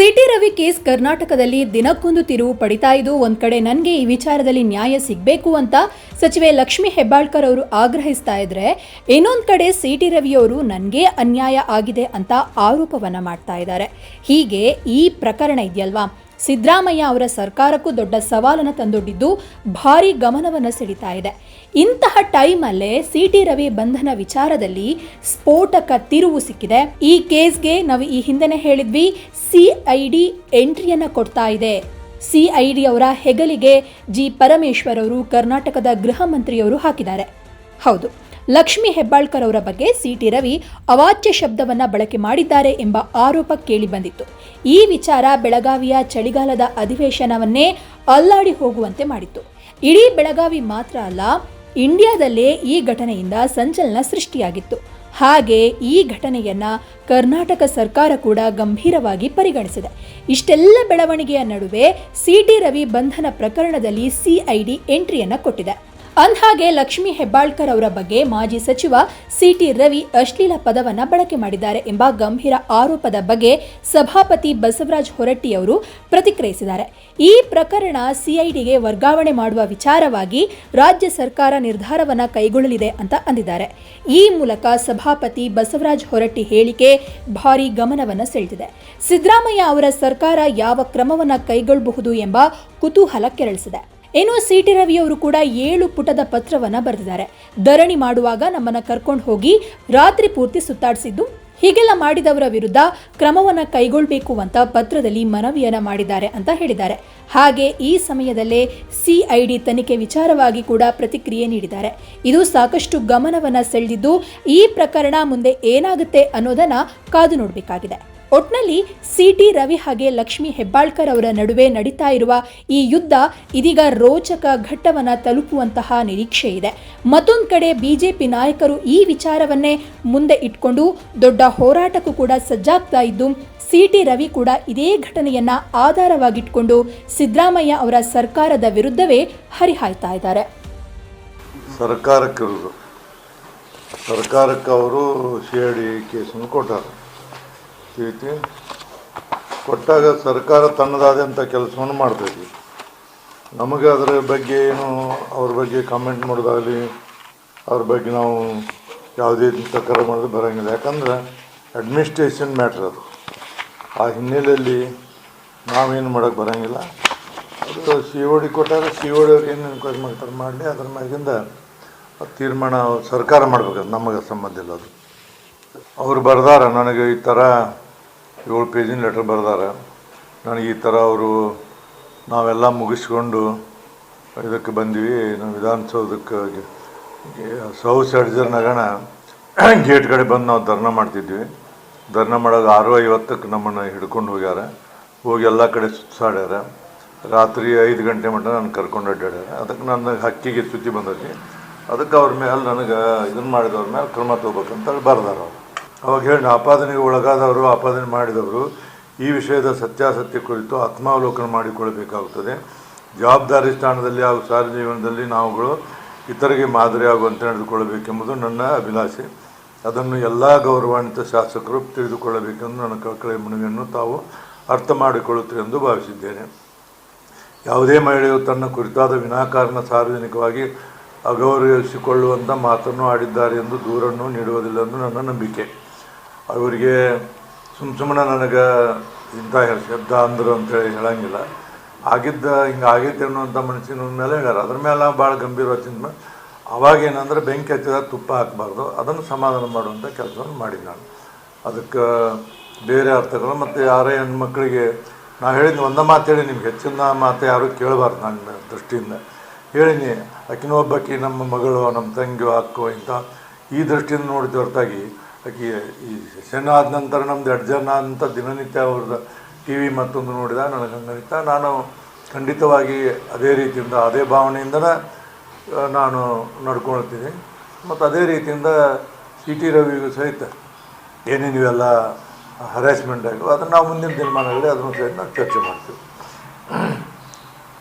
City Ravi case ಕರ್ನಾಟಕದಲ್ಲಿ ದಿನಕ್ಕೊಂದು ತಿರುವು ಪಡಿತಾ ಇದ್ದು, ಒಂದ್ ಕಡೆ ನನಗೆ ಈ ವಿಚಾರದಲ್ಲಿ ನ್ಯಾಯ ಸಿಗಬೇಕು ಅಂತ ಸಚಿವೆ ಲಕ್ಷ್ಮಿ ಹೆಬ್ಬಾಳ್ಕರ್ ಅವರು ಆಗ್ರಹಿಸ್ತಾ ಇದ್ರೆ, ಇನ್ನೊಂದ್ ಕಡೆ ಸಿಟಿ ರವಿಯವರು ನನಗೆ ಅನ್ಯಾಯ ಆಗಿದೆ ಅಂತ ಆರೋಪವನ್ನ ಮಾಡ್ತಾ ಇದ್ದಾರೆ. ಹೀಗೆ ಈ ಪ್ರಕರಣ ಇದೆಯಲ್ವಾ? ಸಿದ್ದರಾಮಯ್ಯ ಅವರ ಸರ್ಕಾರಕ್ಕೂ ದೊಡ್ಡ ಸವಾಲನ್ನು ತಂದೊಡ್ಡಿದ್ದು ಭಾರೀ ಗಮನವನ್ನು ಸೆಳೀತಾ ಇದೆ. ಇಂತಹ ಟೈಮಲ್ಲೇ ಸಿ ಟಿ ರವಿ ಬಂಧನ ವಿಚಾರದಲ್ಲಿ ಸ್ಫೋಟಕ ತಿರುವು ಸಿಕ್ಕಿದೆ. ಈ ಕೇಸ್ಗೆ ನಾವು ಈ ಹಿಂದೆನೆ ಹೇಳಿದ್ವಿ ಸಿಐಡಿ ಎಂಟ್ರಿಯನ್ನ ಕೊಡ್ತಾ ಇದೆ. ಸಿಐಡಿ ಅವರ ಹೆಗಲಿಗೆ ಜಿ ಪರಮೇಶ್ವರ್ ಅವರು, ಕರ್ನಾಟಕದ ಗೃಹ ಮಂತ್ರಿಯವರು ಹಾಕಿದ್ದಾರೆ. ಹೌದು. ಲಕ್ಷ್ಮಿ ಹೆಬ್ಬಾಳ್ಕರ್ ಅವರ ಬಗ್ಗೆ ಸಿಟಿ ರವಿ ಅವಾಚ್ಯ ಶಬ್ದವನ್ನ ಬಳಕೆ ಮಾಡಿದ್ದಾರೆ ಎಂಬ ಆರೋಪ ಕೇಳಿಬಂದಿತ್ತು ಈ ವಿಚಾರ ಬೆಳಗಾವಿಯ ಚಳಿಗಾಲದ ಅಧಿವೇಶನವನ್ನೇ ಅಲ್ಲಾಡಿ ಹೋಗುವಂತೆ ಮಾಡಿತ್ತು. ಇಡೀ ಬೆಳಗಾವಿ ಮಾತ್ರ ಅಲ್ಲ, ಇಂಡಿಯಾದಲ್ಲೇ ಈ ಘಟನೆಯಿಂದ ಸಂಚಲನ ಸೃಷ್ಟಿಯಾಗಿತ್ತು. ಹಾಗೆ ಈ ಘಟನೆಯನ್ನ ಕರ್ನಾಟಕ ಸರ್ಕಾರ ಕೂಡ ಗಂಭೀರವಾಗಿ ಪರಿಗಣಿಸಿದೆ. ಇಷ್ಟೆಲ್ಲ ಬೆಳವಣಿಗೆಯ ನಡುವೆ ಸಿಟಿ ರವಿ ಬಂಧನ ಪ್ರಕರಣದಲ್ಲಿ ಸಿಐಡಿ ಎಂಟ್ರಿಯನ್ನು ಕೊಟ್ಟಿದೆ. ಅಂದ್ಹಾಗೆ ಲಕ್ಷ್ಮಿ ಹೆಬ್ಬಾಳ್ಕರ್ ಅವರ ಬಗ್ಗೆ ಮಾಜಿ ಸಚಿವ ಸಿಟಿ ರವಿ ಅಶ್ಲೀಲ ಪದವನ್ನು ಬಳಕೆ ಮಾಡಿದ್ದಾರೆ ಎಂಬ ಗಂಭೀರ ಆರೋಪದ ಬಗ್ಗೆ ಸಭಾಪತಿ ಬಸವರಾಜ್ ಹೊರಟ್ಟಿ ಅವರು ಪ್ರತಿಕ್ರಿಯಿಸಿದ್ದಾರೆ. ಈ ಪ್ರಕರಣ ಸಿಐಡಿಗೆ ವರ್ಗಾವಣೆ ಮಾಡುವ ವಿಚಾರವಾಗಿ ರಾಜ್ಯ ಸರ್ಕಾರ ನಿರ್ಧಾರವನ್ನು ಕೈಗೊಳ್ಳಲಿದೆ ಅಂತ ಅಂದಿದ್ದಾರೆ. ಈ ಮೂಲಕ ಸಭಾಪತಿ ಬಸವರಾಜ್ ಹೊರಟ್ಟಿ ಹೇಳಿಕೆ ಭಾರಿ ಗಮನವನ್ನು ಸೆಳೆದಿದೆ. ಸಿದ್ದರಾಮಯ್ಯ ಅವರ ಸರ್ಕಾರ ಯಾವ ಕ್ರಮವನ್ನು ಕೈಗೊಳ್ಳಬಹುದು ಎಂಬ ಕುತೂಹಲ ಕೆರಳಿಸಿದೆ. ಇನ್ನು ಸಿಟಿ ರವಿ ಅವರು ಕೂಡ ಏಳು ಪುಟದ ಪತ್ರವನ್ನ ಬರೆದಿದ್ದಾರೆ. ಧರಣಿ ಮಾಡುವಾಗ ನಮ್ಮನ್ನ ಕರ್ಕೊಂಡು ಹೋಗಿ ರಾತ್ರಿ ಪೂರ್ತಿ ಸುತ್ತಾಡಿಸಿದ್ದು, ಹೀಗೆಲ್ಲ ಮಾಡಿದವರ ವಿರುದ್ಧ ಕ್ರಮವನ್ನ ಕೈಗೊಳ್ಳಬೇಕು ಅಂತ ಪತ್ರದಲ್ಲಿ ಮನವಿಯನ್ನ ಮಾಡಿದ್ದಾರೆ ಅಂತ ಹೇಳಿದ್ದಾರೆ. ಹಾಗೆ ಈ ಸಮಯದಲ್ಲೇ ಸಿಐಡಿ ತನಿಖೆ ವಿಚಾರವಾಗಿ ಕೂಡ ಪ್ರತಿಕ್ರಿಯೆ ನೀಡಿದ್ದಾರೆ. ಇದು ಸಾಕಷ್ಟು ಗಮನವನ್ನ ಸೆಳೆದಿದ್ದು, ಈ ಪ್ರಕರಣ ಮುಂದೆ ಏನಾಗುತ್ತೆ ಅನ್ನೋದನ್ನ ಕಾದು ನೋಡಬೇಕಾಗಿದೆ. ಒಟ್ನಲ್ಲಿ ಸಿಟಿ ರವಿ ಹಾಗೆ ಲಕ್ಷ್ಮಿ ಹೆಬ್ಬಾಳ್ಕರ್ ಅವರ ನಡುವೆ ನಡೀತಾ ಇರುವ ಈ ಯುದ್ಧ ಇದೀಗ ರೋಚಕ ಘಟ್ಟವನ್ನು ತಲುಪುವಂತಹ ನಿರೀಕ್ಷೆ ಇದೆ. ಮತ್ತೊಂದು ಕಡೆ ಬಿಜೆಪಿ ನಾಯಕರು ಈ ವಿಚಾರವನ್ನೇ ಮುಂದೆ ಇಟ್ಕೊಂಡು ದೊಡ್ಡ ಹೋರಾಟಕ್ಕೂ ಕೂಡ ಸಜ್ಜಾಗ್ತಾ ಇದ್ದು ಸಿ ಟಿ ರವಿ ಕೂಡ ಇದೇ ಘಟನೆಯನ್ನ ಆಧಾರವಾಗಿಟ್ಕೊಂಡು ಸಿದ್ದರಾಮಯ್ಯ ಅವರ ಸರ್ಕಾರದ ವಿರುದ್ಧವೇ ಹರಿಹಾಯ್ತಾ ಇದ್ದಾರೆ. ಸರ್ಕಾರಕ್ಕೆ ಸರ್ಕಾರಕ್ಕೆ ಅವರು ಸಿ ಡಿ ಕೇಸನ್ನು ಕೊಟ್ಟಾರ. ತಿಳಿತಿ ಕೊಟ್ಟಾಗ ಸರ್ಕಾರ ತನ್ನದಾದಂಥ ಕೆಲಸವನ್ನು ಮಾಡ್ತೈತಿ. ನಮಗೆ ಅದರ ಬಗ್ಗೆ ಏನು, ಅವ್ರ ಬಗ್ಗೆ ಕಾಮೆಂಟ್ ಮಾಡೋದಾಗಲಿ, ಅವ್ರ ಬಗ್ಗೆ ನಾವು ಯಾವುದೇ ಪ್ರಕಾರ ಮಾಡೋದು ಬರೋಂಗಿಲ್ಲ. ಯಾಕಂದ್ರೆ ಅಡ್ಮಿನಿಸ್ಟ್ರೇಷನ್ ಮ್ಯಾಟ್ರ್ ಅದು. ಆ ಹಿನ್ನೆಲೆಯಲ್ಲಿ ನಾವೇನು ಮಾಡೋಕ್ಕೆ ಬರೋಂಗಿಲ್ಲ. ಅದು ಸಿ ಓ ಡಿ ಕೊಟ್ಟಾಗ ಸಿ ಓ ಡಿ ಅವ್ರು ಏನು ಎನ್ಕ್ವೈರಿ ಮಾಡ್ತಾರೆ, ಮಾಡಲಿ. ಅದ್ರ ಮ್ಯಾಗಿಂದ ತೀರ್ಮಾನ ಸರ್ಕಾರ ಮಾಡ್ಬೇಕು ನಮಗೆ ಸಂಬಂಧ ಇಲ್ಲ ಅದು. ಅವ್ರು ಬರ್ದಾರ, ನನಗೆ ಈ ಥರ ಏಳು ಪೇಜಿನ ಲೆಟ್ರ್ ಬರ್ದಾರ. ನನಗೆ ಈ ಥರ ಅವರು ನಾವೆಲ್ಲ ಮುಗಿಸ್ಕೊಂಡು ಇದಕ್ಕೆ ಬಂದ್ವಿ, ನಾವು ವಿಧಾನಸೌಧಕ್ಕೆ ಸೌತ್ ಅಡ್ಜರ್ ನಗಣ ಗೇಟ್ ಕಡೆ ಬಂದು ನಾವು ಧರ್ನಾ ಮಾಡ್ತಿದ್ವಿ. ಧರ್ನಾ ಮಾಡೋದು ಆರು ಐವತ್ತಕ್ಕೆ ನಮ್ಮನ್ನು ಹಿಡ್ಕೊಂಡು ಹೋಗ್ಯಾರ. ಹೋಗಿ ಎಲ್ಲ ಕಡೆ ಸುತ್ತಾಡ್ಯಾರ ರಾತ್ರಿ ಐದು ಗಂಟೆ ಮಟ್ಟ ನಾನು ಕರ್ಕೊಂಡು ಅಡ್ಡಾಡ್ಯಾರ. ಅದಕ್ಕೆ ನನ್ನ ಹಕ್ಕಿಗೆ ಸುತ್ತಿ ಬಂದೈತಿ. ಅದಕ್ಕೆ ಅವ್ರ ಮೇಲೆ ನನಗೆ ಇದನ್ನು ಮಾಡಿದವ್ರ ಮೇಲೆ ಕ್ರಮ ತಗೋಬೇಕಂತ ಹೇಳಿ ಬರ್ದಾರ ಅವ್ರು. ಅವಾಗ ಹೇಳಿ ಆಪಾದನೆಗೆ ಒಳಗಾದವರು, ಆಪಾದನೆ ಮಾಡಿದವರು, ಈ ವಿಷಯದ ಸತ್ಯಾಸತ್ಯ ಕುರಿತು ಆತ್ಮಾವಲೋಕನ ಮಾಡಿಕೊಳ್ಳಬೇಕಾಗುತ್ತದೆ. ಜವಾಬ್ದಾರಿ ಸ್ಥಾನದಲ್ಲಿ ಹಾಗೂ ಸಾರ್ವಜೀವನದಲ್ಲಿ ನಾವುಗಳು ಇತರಿಗೆ ಮಾದರಿಯಾಗುವಂತೆ ನಡೆದುಕೊಳ್ಳಬೇಕೆಂಬುದು ನನ್ನ ಅಭಿಲಾಷೆ. ಅದನ್ನು ಎಲ್ಲ ಗೌರವಾನ್ವಿತ ಶಾಸಕರು ತಿಳಿದುಕೊಳ್ಳಬೇಕೆಂದು ನನ್ನ ಕಳಕಳಿ ಮನವಿಯನ್ನು ತಾವು ಅರ್ಥ ಮಾಡಿಕೊಳ್ಳುತ್ತೀರಿ ಎಂದು ಭಾವಿಸಿದ್ದೇನೆ. ಯಾವುದೇ ಮಹಿಳೆಯು ತನ್ನ ಕುರಿತಾದ ವಿನಾಕಾರಣ ಸಾರ್ವಜನಿಕವಾಗಿ ಅಗೌರವಿಸಿಕೊಳ್ಳುವಂಥ ಮಾತನ್ನು ಆಡಿದ್ದಾರೆ ಎಂದು ದೂರನ್ನು ನೀಡುವುದಿಲ್ಲ ಎಂದು ನನ್ನ ನಂಬಿಕೆ. ಅವರಿಗೆ ಸುಮ್ಮ ಸುಮ್ಮನೆ ನನಗೆ ಇಂಥ ಶಬ್ದ ಅಂದರು ಅಂತೇಳಿ ಹೇಳಂಗಿಲ್ಲ. ಆಗಿದ್ದ ಹಿಂಗೆ ಆಗೈತೆ ಅನ್ನುವಂಥ ಮನಸ್ಸಿನ ಮೇಲೆ ಹೇಳ್ಯಾರ. ಅದ್ರ ಮೇಲೆ ಭಾಳ ಗಂಭೀರವಾಗಿ ಅವಾಗ ಏನಂದ್ರೆ ಬೆಂಕಿ ಹಚ್ಚಿದಾಗ ತುಪ್ಪ ಹಾಕಬಾರ್ದು. ಅದನ್ನು ಸಮಾಧಾನ ಮಾಡುವಂಥ ಕೆಲಸವನ್ನು ಮಾಡಿದ್ದೆ ನಾನು. ಅದಕ್ಕೆ ಬೇರೆ ಅರ್ಥಗಳು ಮತ್ತು ಯಾರೇ ಹೆಣ್ಮಕ್ಳಿಗೆ ನಾನು ಹೇಳಿದ್ದೆ ಒಂದೇ ಮಾತು ಹೇಳಿ ನಿಮ್ಗೆ ಹೆಚ್ಚಿನ ಮಾತು ಯಾರೂ ಕೇಳಬಾರ್ದು ನನ್ನ ದೃಷ್ಟಿಯಿಂದ. ಹೇಳಿನಿ ಆಕಿನ ನಮ್ಮ ಮಗಳು, ನಮ್ಮ ತಂಗಿಯೋ, ಅಕ್ಕೋ ಇಂಥ ಈ ದೃಷ್ಟಿಯಿಂದ ನೋಡಿದ ಹೊರತಾಗಿ ಆಕಿ ಈ ಸೆಷನ್ ಆದ ನಂತರ ನಮ್ದು ಎರಡು ಜನ ಅಂತ ದಿನನಿತ್ಯ ಅವ್ರದ್ದು ಟಿ ವಿ ಮತ್ತೊಂದು ನೋಡಿದ ನನಗೆ ಹಂಗನಿತ ನಾನು ಖಂಡಿತವಾಗಿ ಅದೇ ರೀತಿಯಿಂದ, ಅದೇ ಭಾವನೆಯಿಂದ ನಾನು ನಡ್ಕೊಳ್ತೀನಿ. ಮತ್ತು ಅದೇ ರೀತಿಯಿಂದ ಸಿ ಟಿ ರವಿಗೂ ಸಹಿತ ಏನೇನು ಇವೆಲ್ಲ ಹರಾಸ್ಮೆಂಟ್ ಆಗಿವೆ ಅದನ್ನು ನಾವು ಮುಂದಿನ ದಿನಮಾನಗಳಲ್ಲಿ ಅದನ್ನು ಸಹಿತ ನಾವು ಚರ್ಚೆ ಮಾಡ್ತೀವಿ.